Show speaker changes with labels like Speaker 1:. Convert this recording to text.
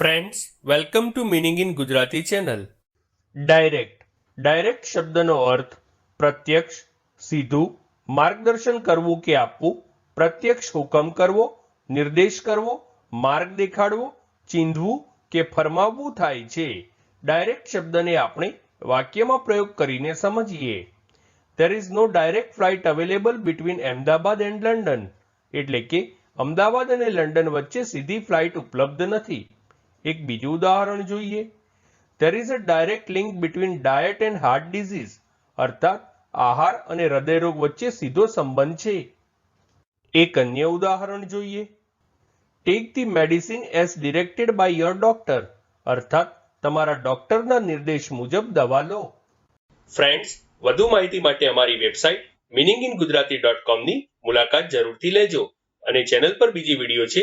Speaker 1: Friends welcome to meaning in Gujarati channel direct direct શબ્દનો અર્થ પ્રત્યક્ષ, સીધું, માર્ગદર્શન કરવું કે આપવું, પ્રત્યક્ષ હુકમ કરવો, નિર્દેશ કરવો, માર્ગ દેખાડવો, ચીંધવું કે ફરમાવવું થાય છે. ડાયરેક્ટ શબ્દને આપણે વાક્યમાં પ્રયોગ કરીને સમજીએ. There is no direct flight available between Ahmedabad and London એટલે કે, અમદાવાદ અને લંડન વચ્ચે સીધી ફ્લાઇટ ઉપલબ્ધ નથી. એક બીજું ઉદાહરણ જોઈએ. There is a direct link between diet and heart disease અર્થાત, આહાર અને હૃદયરોગ વચ્ચે સીધો સંબંધ છે. એક અન્ય ઉદાહરણ જોઈએ. Take the medicine as directed by your doctor અર્થાત, તમારા ડોક્ટરના નિર્દેશ મુજબ દવા લો. ફ્રેન્ડ્સ વધુ માહિતી માટે અમારી website meaning in Gujarati dot કોમની મુલાકાત જરૂરથી લેજો અને ચેનલ પર બીજી વીડિયો છે